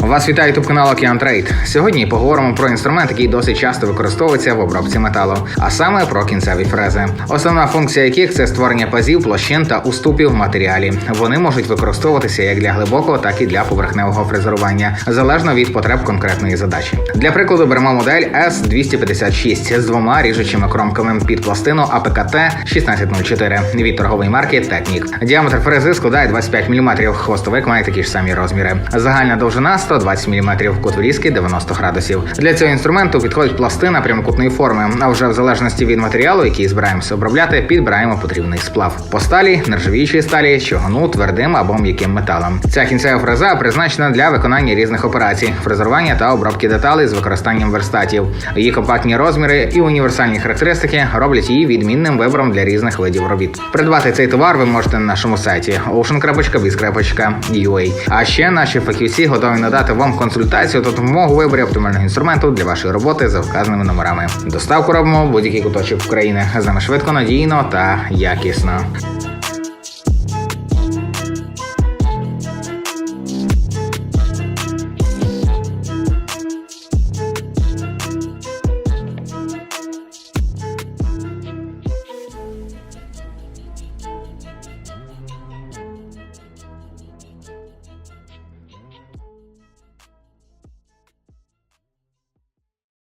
Вас вітає ютуб канал Океан Трейд. Сьогодні поговоримо про інструмент, який досить часто використовується в обробці металу, а саме про кінцеві фрези. Основна функція яких це створення пазів, площин та уступів в матеріалі. Вони можуть використовуватися як для глибокого, так і для поверхневого фрезерування, залежно від потреб конкретної задачі. Для прикладу беремо модель S256 з двома ріжучими кромками під пластину АПКТ 1604 від торгової марки Technic. Діаметр фрези складає 25 мм, хвостовик має такі ж самі розміри. Загальна довжина 120 мм, кут врізки 90 градусів. Для цього інструменту підходить пластина прямокутної форми. А вже в залежності від матеріалу, який збираємося обробляти, підбираємо потрібний сплав. По сталі, нержавіючій сталі, чугуну, твердим або м'яким металом. Ця кінцева фреза призначена для виконання різних операцій, фрезерування та обробки деталей з використанням верстатів. Її компактні розміри і універсальні характеристики роблять її відмінним вибором для різних видів робіт. Придбати цей товар ви можете на нашому сайті ocean.biz.ua. А ще наші фахівці готові надати вам консультацію та допомогу у виборі оптимального інструменту для вашої роботи за вказаними номерами. Доставку робимо в будь-який куточок України. З нами швидко, надійно та якісно.